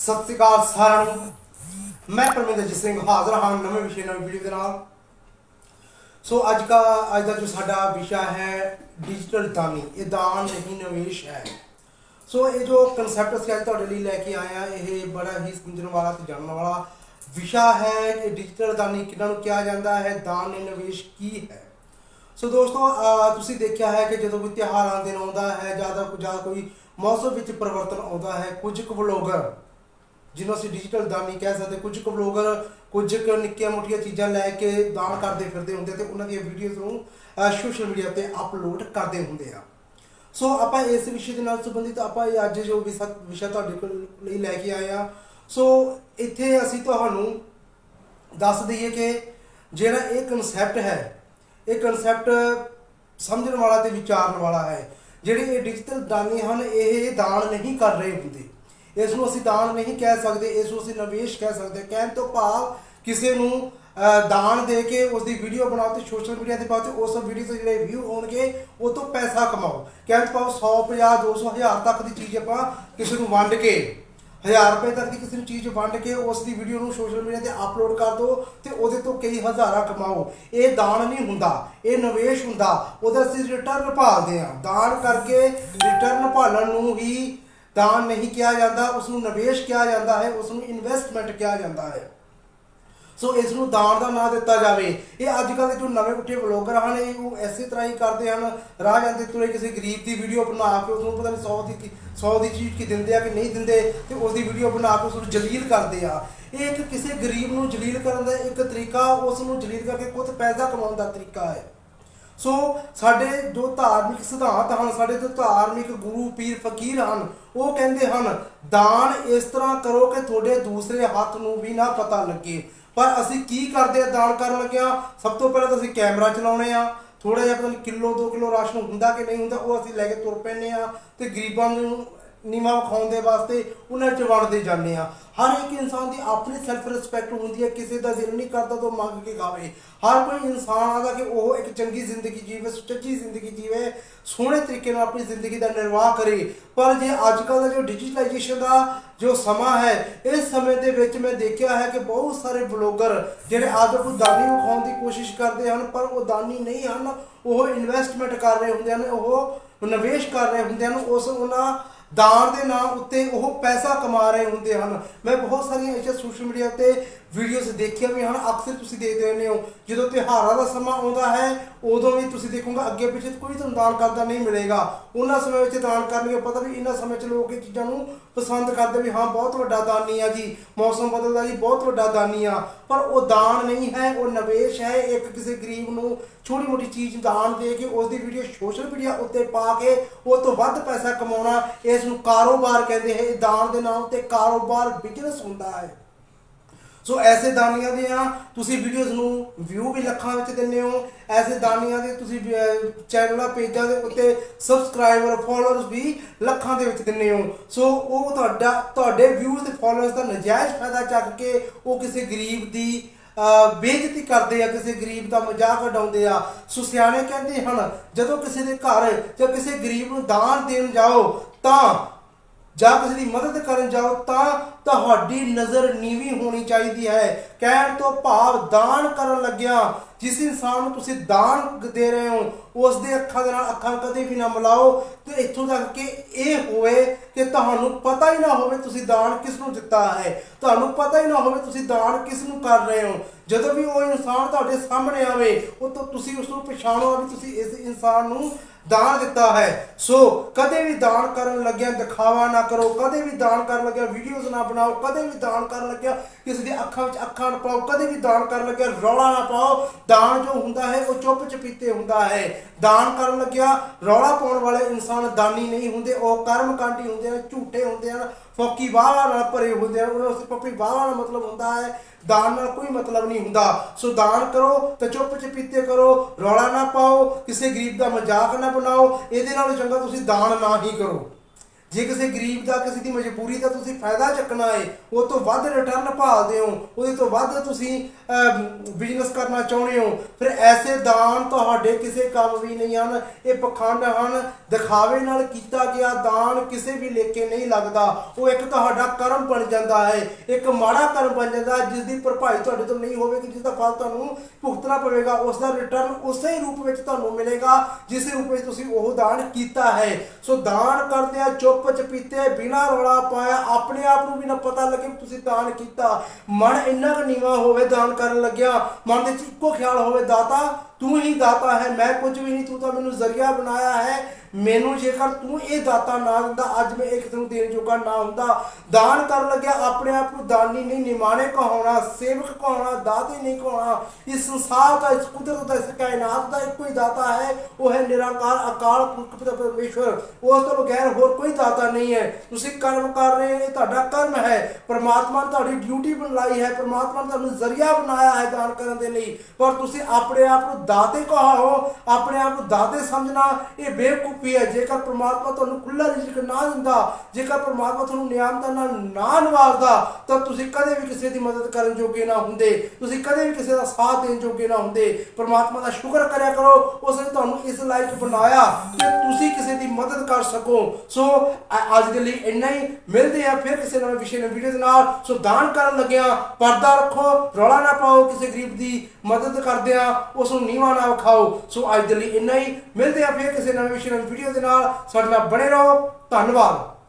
ਸਤਿ ਸ਼੍ਰੀ ਅਕਾਲ ਸਾਰਿਆਂ ਨੂੰ। ਮੈਂ ਪਰਮਿੰਦਰ ਸਿੰਘ ਹਾਜ਼ਰ ਹਾਂ ਨਵੇਂ ਵਿਸ਼ੇ ਨਾਲ ਵੀਡੀਓ ਦੇ ਨਾਲ। ਸੋ ਅੱਜ ਦਾ ਅੱਜ ਦਾ ਜੋ ਸਾਡਾ ਵਿਸ਼ਾ ਹੈ ਡਿਜੀਟਲ ਦਾਨੀ। ਇਹ ਦਾਨ ਨਹੀਂ, ਨਿਵੇਸ਼ ਹੈ। ਸੋ ਇਹ ਜੋ ਕਨਸੈਪਟ ਅਸੀਂ ਅੱਜ ਤੁਹਾਡੇ ਲਈ ਲੈ ਕੇ ਆਏ ਆ ਇਹ ਬੜਾ ਹੀ ਸਮਝਣ ਵਾਲਾ ਤੇ ਜਾਣਨ ਵਾਲਾ ਵਿਸ਼ਾ ਹੈ। ਇਹ ਡਿਜੀਟਲ ਦਾਨੀ ਕਿਹਨਾਂ ਨੂੰ ਕਿਹਾ ਜਾਂਦਾ ਹੈ? ਦਾਨ ਨਹੀਂ, ਨਿਵੇਸ਼ ਕੀ ਹੈ? ਸੋ ਦੋਸਤੋ ਅਹ ਤੁਸੀਂ ਦੇਖਿਆ ਹੈ ਕਿ ਜਦੋਂ ਕੋਈ ਤਿਉਹਾਰ ਦਿਨ ਆਉਂਦਾ ਹੈ ਜ਼ਿਆਦਾ ਜਾਂ ਕੋਈ ਮੌਸਮ ਵਿੱਚ ਪਰਿਵਰਤਨ ਆਉਂਦਾ ਹੈ, ਕੁਝ ਕੁ ਵਲੋਗਰ ਜਿਹਨੂੰ ਅਸੀਂ ਡਿਜੀਟਲ ਦਾਨੀ ਕਹਿ ਸਕਦੇ, ਕੁਝ ਕੁ ਵਲੋਗਰ ਕੁਝ ਕੁ ਨਿੱਕੀਆਂ ਮੋਟੀਆਂ ਚੀਜ਼ਾਂ ਲੈ ਕੇ ਦਾਨ ਕਰਦੇ ਫਿਰਦੇ ਹੁੰਦੇ ਤੇ ਉਹਨਾਂ ਦੀਆਂ ਵੀਡੀਓਜ਼ ਨੂੰ ਸੋਸ਼ਲ ਮੀਡੀਆ ਤੇ ਅਪਲੋਡ ਕਰਦੇ ਹੁੰਦੇ ਆ। ਸੋ ਆਪਾਂ ਇਸ ਵਿਸ਼ੇ ਦੇ ਨਾਲ ਸੰਬੰਧਿਤ ਆਪਾਂ ਇਹ ਅੱਜ ਜੋ ਵਿਸ਼ਾ ਵਿਸ਼ਾ ਤੁਹਾਡੇ ਕੋਲ ਲਈ ਲੈ ਕੇ ਆਏ ਆ। ਸੋ ਇੱਥੇ ਅਸੀਂ ਤੁਹਾਨੂੰ ਦੱਸ ਦਈਏ ਕਿ ਜਿਹੜਾ ਇਹ ਕਨਸੈਪਟ ਹੈ, ਇਹ ਕਨਸੈਪਟ ਸਮਝਣ ਵਾਲਾ ਤੇ ਵਿਚਾਰਨ ਵਾਲਾ ਹੈ। ਜਿਹੜੇ ਇਹ ਡਿਜੀਟਲ ਦਾਨੀ ਹਨ, ਇਹ ਦਾਨ ਨਹੀਂ ਕਰ ਰਹੇ ਹੁੰਦੇ। ਇਸ ਨੂੰ ਅਸੀਂ ਦਾਨ ਨਹੀਂ ਕਹਿ ਸਕਦੇ, ਇਸ ਨੂੰ ਅਸੀਂ ਨਿਵੇਸ਼ ਕਹਿ ਸਕਦੇ। ਕਹਿਣ ਤੋਂ ਭਾਵ ਕਿਸੇ ਨੂੰ ਦਾਨ ਦੇ ਕੇ ਉਸ ਦੀ ਵੀਡੀਓ ਬਣਾਓ ਤੇ ਸੋਸ਼ਲ ਮੀਡੀਆ ਤੇ ਪਾਓ ਤੇ ਉਸ ਵੀਡੀਓ ਤੇ ਜਿਹੜੇ ਵਿਊ ਹੋਣਗੇ, ਉਹ ਤੋਂ ਪੈਸਾ ਕਮਾਓ। ਕਹਿਣ ਤੋਂ ਭਾਵ 100 50 200 ਹਜ਼ਾਰ ਤੱਕ ਦੀ ਚੀਜ਼ ਆਪਾਂ ਕਿਸੇ ਨੂੰ ਵੰਡ ਕੇ 1000 ਰੁਪਏ ਤੱਕ ਦੀ ਕਿਸੇ ਨੂੰ ਚੀਜ਼ ਵੰਡ ਕੇ ਉਸ ਦੀ ਵੀਡੀਓ ਨੂੰ ਸੋਸ਼ਲ ਮੀਡੀਆ ਤੇ ਅਪਲੋਡ ਕਰ ਦਿਓ ਤੇ ਉਹਦੇ ਤੋਂ ਕਈ ਹਜ਼ਾਰਾਂ ਕਮਾਓ। ਇਹ ਦਾਨ ਨਹੀਂ ਹੁੰਦਾ, ਇਹ ਨਿਵੇਸ਼ ਹੁੰਦਾ। ਉਹਦਾ ਅਸੀਂ ਰਿਟਰਨ ਭਾਲਦੇ ਆ ਦਾਨ ਕਰਕੇ ਰਿਟਰਨ ਭਾਲਣ ਨੂੰ ਹੀ ਦਾਨ ਨਹੀਂ ਕਿਹਾ ਜਾਂਦਾ ਉਸ ਨੂੰ ਨਿਵੇਸ਼ ਕਿਹਾ ਜਾਂਦਾ ਹੈ ਉਸ ਨੂੰ ਇਨਵੈਸਟਮੈਂਟ ਕਿਹਾ ਜਾਂਦਾ ਹੈ ਸੋ ਇਸ ਨੂੰ ਦਾਨ ਦਾ ਨਾਂ ਦਿੱਤਾ ਜਾਵੇ ਇਹ ਅੱਜ ਕੱਲ੍ਹ ਦੇ ਜੋ ਨਵੇਂ ਉੱਠੇ ਵਲੋਗਰ ਹਨ ਇਹ ਉਹ ਐਸੇ ਤਰ੍ਹਾਂ ਹੀ ਕਰਦੇ ਹਨ ਰਾਹ ਜਾਂਦੇ ਤੁਰੇ ਕਿਸੇ ਗਰੀਬ ਦੀ ਵੀਡੀਓ ਬਣਾ ਕੇ ਉਸ ਨੂੰ ਪਤਾ ਨਹੀਂ 100 ਦੀ 100 ਦੀ ਚੀਜ਼ ਕੀ ਦਿੰਦੇ ਆ ਕਿ ਨਹੀਂ ਦਿੰਦੇ ਤੇ ਉਸ ਦੀ ਵੀਡੀਓ ਬਣਾ ਕੇ ਉਸ ਨੂੰ ਜਲੀਲ ਕਰਦੇ ਆ ਇਹ ਇੱਕ ਕਿਸੇ ਗਰੀਬ ਨੂੰ ਜਲੀਲ ਕਰਨ ਦਾ ਇੱਕ ਤਰੀਕਾ ਉਸ ਨੂੰ ਜਲੀਲ ਕਰਕੇ ਖੁਦ ਪੈਸਾ ਕਮਾਉਣ ਦਾ ਤਰੀਕਾ ਹੈ ਸੋ ਸਾਡੇ ਜੋ ਧਾਰਮਿਕ ਸਿਧਾਂਤ ਹਨ, ਸਾਡੇ ਜੋ ਧਾਰਮਿਕ ਗੁਰੂ, ਪੀਰ ਫਕੀਰ ਹਨ, ਉਹ ਕਹਿੰਦੇ ਹਨ, ਦਾਨ ਇਸ ਤਰ੍ਹਾਂ ਕਰੋ ਕਿ ਤੁਹਾਡੇ ਦੂਸਰੇ ਹੱਥ ਨੂੰ ਵੀ ਨਾ ਪਤਾ ਲੱਗੇ। ਪਰ ਅਸੀਂ ਕੀ ਕਰਦੇ ਆ, ਦਾਨ ਕਰਨ ਲੱਗਿਆ ਸਭ ਤੋਂ ਪਹਿਲਾਂ ਤਾਂ ਅਸੀਂ ਕੈਮਰਾ ਚਲਾਉਣੇ ਆ। ਥੋੜਾ ਜਿਹਾ ਪਤਾ ਨਹੀਂ ਕਿਲੋ 2 ਕਿਲੋ ਰਾਸ਼ਨ ਹੁੰਦਾ ਕਿ ਨਹੀਂ ਹੁੰਦਾ, ਉਹ ਅਸੀਂ ਲੈ ਕੇ ਤੁਰ ਪੈਂਦੇ ਆ ਤੇ ਗਰੀਬਾਂ ਨੂੰ ਨੀਵਾ ਵਿਖਾਉਣ ਦੇ ਵਾਸਤੇ ਉਹਨਾਂ ਚ ਵੜਦੇ ਜਾਂਦੇ ਆ ਹਰ ਇੱਕ ਇਨਸਾਨ ਦੀ ਆਪਣੀ ਸੈਲਫ ਰਿਸਪੈਕਟ ਹੁੰਦੀ ਹੈ, ਕਿਸੇ ਦਾ ਦਿਲ ਨਹੀਂ ਕਰਦਾ ਤਾਂ ਉਹ ਮੰਗ ਕੇ ਖਾਵੇ। ਹਰ ਕੋਈ ਇਨਸਾਨ ਆਦਾ ਕਿ ਉਹ ਇੱਕ ਚੰਗੀ ਜ਼ਿੰਦਗੀ ਜੀਵੇ ਸੁਚੱਜੀ ਜ਼ਿੰਦਗੀ ਜੀਵੇ, ਸੋਹਣੇ ਤਰੀਕੇ ਨਾਲ ਆਪਣੀ ਜ਼ਿੰਦਗੀ ਦਾ ਨਿਰਵਾਹ ਕਰੇ। ਪਰ ਜੇ ਅੱਜ ਕੱਲ੍ਹ ਦਾ ਜੋ ਡਿਜੀਟਲਾਈਜੇਸ਼ਨ ਦਾ ਜੋ ਸਮਾਂ ਹੈ, ਇਸ ਸਮੇਂ ਦੇ ਵਿੱਚ ਮੈਂ ਦੇਖਿਆ ਹੈ ਕਿ ਬਹੁਤ ਸਾਰੇ ਬਲੌਗਰ ਜਿਹੜੇ ਆਪ ਨੂੰ ਦਾਨੀ ਵਿਖਾਉਣ ਦੀ ਕੋਸ਼ਿਸ਼ ਕਰਦੇ ਹਨ, ਪਰ ਉਹ ਦਾਨੀ ਨਹੀਂ ਹਨ। ਉਹ ਇਨਵੈਸਟਮੈਂਟ ਕਰ ਰਹੇ ਹੁੰਦੇ ਹਨ, ਉਹ ਨਿਵੇਸ਼ ਕਰ ਰਹੇ ਹੁੰਦੇ ਹਨ, ਉਸ ਉਹਨਾਂ ਦਾਨ ਦੇ ਨਾਂ ਉੱਤੇ ਉਹ ਪੈਸਾ ਕਮਾ ਰਹੇ ਹੁੰਦੇ ਹਨ। ਮੈਂ ਬਹੁਤ ਸਾਰੀਆਂ ਇਹ ਸੋਸ਼ਲ ਮੀਡੀਆ ਤੇ ਵੀਡੀਓਜ਼ ਦੇਖੀਆਂ ਵੀ ਹਨ, ਅਕਸਰ ਤੁਸੀਂ ਦੇਖਦੇ ਰਹਿੰਦੇ ਹੋ। ਜਦੋਂ ਤਿਉਹਾਰਾਂ ਦਾ ਸਮਾਂ ਆਉਂਦਾ ਹੈ, ਉਦੋਂ ਵੀ ਤੁਸੀਂ ਦੇਖੋਗੇ, ਅੱਗੇ ਪਿੱਛੇ ਕੋਈ ਤੁਹਾਨੂੰ ਦਾਨ ਕਰਦਾ ਨਹੀਂ ਮਿਲੇਗਾ। ਉਹਨਾਂ ਸਮੇਂ ਵਿੱਚ ਦਾਨ ਕਰਨਗੇ, ਪਤਾ ਵੀ ਇਹਨਾਂ ਸਮੇਂ 'ਚ ਲੋਕ ਇਹ ਚੀਜ਼ਾਂ ਨੂੰ ਪਸੰਦ ਕਰਦੇ ਵੀ, ਹਾਂ, ਬਹੁਤ ਵੱਡਾ ਦਾਨੀ ਆ ਜੀ, ਮੌਸਮ ਬਦਲਦਾ ਜੀ, ਬਹੁਤ ਵੱਡਾ ਦਾਨੀ ਆ। ਪਰ ਉਹ ਦਾਨ ਨਹੀਂ ਹੈ, ਉਹ ਨਿਵੇਸ਼ ਹੈ, ਇੱਕ ਕਿਸੇ ਗਰੀਬ ਨੂੰ ਛੋਟੀ ਮੋਟੀ ਚੀਜ਼ ਦਾਨ ਦੇ ਕੇ ਉਸ ਦੀ ਵੀਡੀਓ ਸੋਸ਼ਲ ਮੀਡੀਆ ਉੱਤੇ ਪਾ ਕੇ ਉਹ ਤੋਂ ਵੱਧ ਪੈਸਾ ਕਮਾਉਣਾ, ਇਸ ਨੂੰ ਕਾਰੋਬਾਰ ਕਹਿੰਦੇ ਹੈ। ਇਹ ਦਾਨ ਦੇ ਨਾਮ ਤੇ ਕਾਰੋਬਾਰ ਬਿਜ਼ਨਸ ਹੁੰਦਾ ਹੈ। ਸੋ ਐਸੇ ਦਾਨੀਆਂ ਦੀਆਂ ਤੁਸੀਂ ਵੀਡੀਓਜ਼ ਨੂੰ ਵਿਊ ਵੀ ਲੱਖਾਂ ਵਿੱਚ ਦਿੰਦੇ ਹੋ। ਐਸੇ ਦਾਨੀਆਂ ਦੇ ਤੁਸੀਂ ਚੈਨਲਾਂ ਪੇਜਾਂ ਦੇ ਉੱਤੇ ਸਬਸਕ੍ਰਾਈਬਰ ਫਾਲੋਅਰਸ ਵੀ ਲੱਖਾਂ ਦੇ ਵਿੱਚ ਦਿੰਦੇ ਹੋ। ਸੋ ਉਹ ਤੁਹਾਡਾ, ਤੁਹਾਡੇ ਵਿਊਜ਼ ਤੇ ਫਾਲੋਅਰਸ ਦਾ ਨਜਾਇਜ਼ ਫਾਇਦਾ ਚੱਕ ਕੇ ਉਹ ਕਿਸੇ ਗਰੀਬ ਦੀ, ਅਹ, ਬੇਇੱਜ਼ਤੀ ਕਰਦੇ ਆ, ਕਿਸੇ ਗਰੀਬ ਦਾ ਮਜ਼ਾਕ ਉਡਾਉਂਦੇ ਆ। ਸੋ ਸਿਆਣੇ ਕਹਿੰਦੇ ਹਨ, ਜਦੋਂ ਕਿਸੇ ਦੇ ਘਰ ਜਾਂ ਕਿਸੇ ਗਰੀਬ ਨੂੰ ਦਾਨ ਦੇਣ ਜਾਓ, ਤਾਂ ਜਾਂ ਕਿਸੇ ਦੀ ਮਦਦ ਕਰਨ ਜਾਓ ਤਾਂ ਤੁਹਾਡੀ ਨਜ਼ਰ ਨੀਵੀਂ ਹੋਣੀ ਚਾਹੀਦੀ ਹੈ। ਕਹਿਣ ਤੋਂ ਭਾਵ ਦਾਨ ਕਰਨ ਲੱਗਿਆ, ਜਿਸ ਇਨਸਾਨ ਨੂੰ ਤੁਸੀਂ ਦਾਨ ਦੇ ਰਹੇ ਹੋ, ਉਸ ਦੇ ਅੱਖਾਂ ਦੇ ਨਾਲ ਅੱਖਾਂ ਕਦੇ ਵੀ ਨਾ ਮਿਲਾਓ। ਤੇ ਇੱਥੋਂ ਤੱਕ ਕਿ ਇਹ ਹੋਵੇ ਕਿ ਤੁਹਾਨੂੰ ਪਤਾ ਹੀ ਨਾ ਹੋਵੇ ਤੁਸੀਂ ਦਾਨ ਕਿਸ ਨੂੰ ਦਿੱਤਾ ਹੈ। ਤੁਹਾਨੂੰ ਪਤਾ ਹੀ ਨਾ ਹੋਵੇ ਤੁਸੀਂ ਦਾਨ ਕਿਸ ਨੂੰ ਕਰ ਰਹੇ ਹੋ। ਜਦੋਂ ਵੀ ਉਹ ਇਨਸਾਨ ਤੁਹਾਡੇ ਸਾਹਮਣੇ ਆਵੇ, ਉਹ ਤੋਂ ਤੁਸੀਂ ਉਸ ਨੂੰ ਪਛਾਣੋ ਵੀ ਤੁਸੀਂ ਇਸ ਇਨਸਾਨ ਨੂੰ ਦਾਨ ਦਿੱਤਾ ਹੈ। ਸੋ ਕਦੇ ਵੀ ਦਾਨ ਕਰਨ ਲੱਗਿਆ ਦਿਖਾਵਾ ਨਾ ਕਰੋ, ਕਦੇ ਵੀ ਦਾਨ ਕਰਨ ਲੱਗਿਆ ਵੀਡੀਓਜ਼ ਨਾ ਬਣਾਓ, ਕਦੇ ਵੀ ਦਾਨ ਕਰਨ ਲੱਗਿਆ ਕਿਸੇ ਦੀ ਅੱਖਾਂ ਵਿੱਚ ਅੱਖਾਂ ਨਾ ਪਾਓ, ਕਦੇ ਵੀ ਦਾਨ ਕਰਨ ਲੱਗਿਆ ਰੌਲਾ ਨਾ ਪਾਓ। ਦਾਨ ਜੋ ਹੁੰਦਾ ਹੈ, ਉਹ ਚੁੱਪ ਚਪੀਤੇ ਹੁੰਦਾ ਹੈ। ਦਾਨ ਕਰਨ ਲੱਗਿਆ ਰੌਲਾ ਪਾਉਣ ਵਾਲੇ ਇਨਸਾਨ ਦਾਨੀ ਨਹੀਂ ਹੁੰਦੇ, ਉਹ ਕਰਮਕਾਂਡੀ ਹੁੰਦੇ ਨੇ ਝੂਠੇ ਹੁੰਦੇ ਹਨ, ਫੋਕੀ ਵਾਹ ਨਾਲ ਭਰੇ ਹੁੰਦੇ ਹਨ, ਉਹਨਾਂ ਉਸ ਪੱਪੀ ਵਾਹ ਨਾਲ ਮਤਲਬ ਹੁੰਦਾ ਹੈ। ਦਾਨ ਨਾਲ ਕੋਈ ਮਤਲਬ ਨਹੀਂ ਹੁੰਦਾ। ਸੋ ਦਾਨ ਕਰੋ ਤੇ ਚੁੱਪ ਚਪੀਤੇ ਕਰੋ, ਰੌਲਾ ਨਾ ਪਾਓ, ਕਿਸੇ ਗਰੀਬ ਦਾ ਮਜ਼ਾਕ ਨਾ ਬਣਾਓ, ਇਹਦੇ ਨਾਲੋਂ ਚੰਗਾ ਤੁਸੀਂ ਦਾਨ ਨਾ ਹੀ ਕਰੋ। ਜੇ ਕਿਸੇ ਗਰੀਬ ਦਾ ਕਿਸੇ ਦੀ ਮਜਬੂਰੀ ਦਾ ਤੁਸੀਂ ਫਾਇਦਾ ਚੱਕਣਾ ਹੈ ਉਹ ਤੋਂ ਵੱਧ ਰਿਟਰਨ ਭਾਲਦੇ ਹੋ ਉਹਦੇ ਤੋਂ ਵੱਧ ਤੁਸੀਂ ਬਿਜ਼ਨਸ ਕਰਨਾ ਚਾਹੁੰਦੇ ਹੋ ਫਿਰ ਐਸੇ ਦਾਨ ਤੁਹਾਡੇ ਕਿਸੇ ਕੰਮ ਵੀ ਨਹੀਂ ਹਨ। ਇਹ ਪਖੰਡ ਹਨ। ਦਿਖਾਵੇ ਨਾਲ ਕੀਤਾ ਗਿਆ ਦਾਨ ਕਿਸੇ ਵੀ ਲੇਖੇ ਨਹੀਂ ਲੱਗਦਾ। ਉਹ ਇੱਕ ਤੁਹਾਡਾ ਕਰਮ ਬਣ ਜਾਂਦਾ ਹੈ। ਇੱਕ ਮਾੜਾ ਕਰਮ ਬਣ ਜਾਂਦਾ ਹੈ, ਜਿਸ ਦੀ ਭਰਪਾਈ ਤੁਹਾਡੇ ਤੋਂ ਨਹੀਂ ਹੋਵੇਗੀ ਜਿਸ ਦਾ ਫਲ ਤੁਹਾਨੂੰ ਭੁਗਤਣਾ ਪਵੇਗਾ। ਉਸ ਦਾ ਰਿਟਰਨ ਉਸੇ ਰੂਪ ਵਿੱਚ ਤੁਹਾਨੂੰ ਮਿਲੇਗਾ ਜਿਸ ਰੂਪ ਵਿੱਚ ਤੁਸੀਂ ਉਹ ਦਾਨ ਕੀਤਾ ਹੈ। ਸੋ ਦਾਨ ਕਰਦਿਆਂ ਚੁੱਪ ਚਪੀਤੇ ਬਿਨਾਂ ਰੌਲਾ ਪਾਇਆ, ਆਪਣੇ ਆਪ ਨੂੰ ਵੀ ਨਾ ਪਤਾ ਲੱਗੇ ਤੁਸੀਂ ਦਾਨ ਕੀਤਾ। ਮਨ ਇੰਨਾ ਕੁ ਨੀਵਾ ਹੋਵੇ ਦਾਨ ਕਰਨ ਲੱਗਿਆ, ਮਨ ਦੇ ਵਿੱਚ ਇੱਕੋ ਖਿਆਲ ਹੋਵੇ, ਦਾਤਾ ਤੂੰ ਹੀ ਦਾਤਾ ਹੈ, ਮੈਂ ਕੁਝ ਵੀ ਨਹੀਂ, ਤੂੰ ਤਾਂ ਮੈਨੂੰ ਜ਼ਰੀਆ ਬਣਾਇਆ ਹੈ। ਮੈਨੂੰ ਜੇਕਰ ਤੂੰ ਇਹ ਦਾਤਾ ਨਾ ਦਿੰਦਾ, ਅੱਜ ਮੈਂ ਇੱਕ ਨੂੰ ਦੇਣ ਜੋਗਾ ਨਾ ਹੁੰਦਾ। ਦਾਨ ਕਰਨ ਲੱਗਿਆ, ਆਪਣੇ ਆਪ ਨੂੰ ਦਾਨੀ ਨਹੀਂ, ਨਿਮਾਣੇ ਕਹਾਉਣਾ, ਸੇਵਕ ਕਹਾਉਣਾ, ਦਾਤੇ ਨਹੀਂ ਕਹਾਉਣਾ। ਇਸ ਸੰਸਾਰ ਦਾ, ਇਸ ਕੁਦਰਤ ਦਾ, ਇਸ ਕਾਇਨਾਤ ਦਾ ਇੱਕੋ ਹੀ ਦਾਤਾ ਹੈ, ਉਹ ਹੈ ਨਿਰਾਕਾਰ, ਅਕਾਲ ਪੁਰਖ ਪਿਤਾ ਉਸ ਤੋਂ ਬਗੈਰ ਹੋਰ ਕੋਈ ਦਾਤਾ ਨਹੀਂ ਹੈ। ਤੁਸੀਂ ਕਰਮ ਕਰ ਰਹੇ ਹੋ, ਇਹ ਤੁਹਾਡਾ ਕਰਮ ਹੈ। ਪਰਮਾਤਮਾ ਨੇ ਤੁਹਾਡੀ ਡਿਊਟੀ ਬਣਾਈ ਹੈ, ਪ੍ਰਮਾਤਮਾ ਨੇ ਤੁਹਾਨੂੰ ਜ਼ਰੀਆ ਬਣਾਇਆ ਹੈ ਦਾਨ ਕਰਨ ਦੇ ਲਈ। ਪਰ ਤੁਸੀਂ ਆਪਣੇ ਆਪ ਨੂੰ ਦਾਤੇ ਕਹਾਓ, ਆਪਣੇ ਆਪ ਨੂੰ ਦਾਤੇ ਸਮਝਣਾ, ਇਹ ਬੇਵਕੂਫੀ ਹੈ। ਜੇਕਰ ਪ੍ਰਮਾਤਮਾ ਤੁਹਾਨੂੰ ਖੁੱਲਾ ਰਿਜ਼ਕ ਨਾ ਦਿੰਦਾ, ਜੇਕਰ ਪ੍ਰਮਾਤਮਾ ਤੁਹਾਨੂੰ ਨਿਆਮਤਾਂ ਨਾਲ ਨਾ ਨਵਾਜ਼ਦਾ ਤਾਂ ਤੁਸੀਂ ਕਦੇ ਵੀ ਕਿਸੇ ਦੀ ਮਦਦ ਕਰਨ ਜੋਗੇ ਨਾ ਹੁੰਦੇ। ਤੁਸੀਂ ਕਦੇ ਵੀ ਕਿਸੇ ਦਾ ਸਾਥ ਦੇਣ ਜੋਗੇ ਨਾ ਹੁੰਦੇ। ਪ੍ਰਮਾਤਮਾ ਦਾ ਸ਼ੁਕਰ ਕਰਿਆ ਕਰੋ ਉਸ ਨੇ ਤੁਹਾਨੂੰ ਇਸ ਲਾਇਕ ਬਣਾਇਆ ਕਿ ਤੁਸੀਂ ਕਿਸੇ ਦੀ ਮਦਦ ਕਰ ਸਕੋ। ਸੋ ਅੱਜ ਦੇ ਲਈ ਇੰਨਾ ਹੀ। ਮਿਲਦੇ ਆ ਫਿਰ ਕਿਸੇ ਨਵੇਂ ਵਿਸ਼ੇ ਨਾਲ ਵੀਡੀਓ ਦੇ ਨਾਲ। ਸੋ, ਦਾਨ ਕਰਨ ਲੱਗਿਆ, ਪਰਦਾ ਰੱਖੋ, ਰੌਲਾ ਨਾ ਪਾਓ, ਕਿਸੇ ਗਰੀਬ ਦੀ ਮਦਦ ਕਰਦਿਆਂ ਉਸ ਨੂੰ ਨੀਵਾਂ ਨਾ ਵਿਖਾਓ। ਸੋ, ਅੱਜ ਦੇ ਲਈ ਇੰਨਾ ਹੀ। ਮਿਲਦੇ ਆ ਫਿਰ ਕਿਸੇ ਨਵੇਂ ਵਿਸ਼ੇ ਨਾਲ ਵੀਡੀਓ ਦੇ ਨਾਲ ਸਾਡੇ ਨਾਲ ਬਣੇ ਰਹੋ। ਧੰਨਵਾਦ।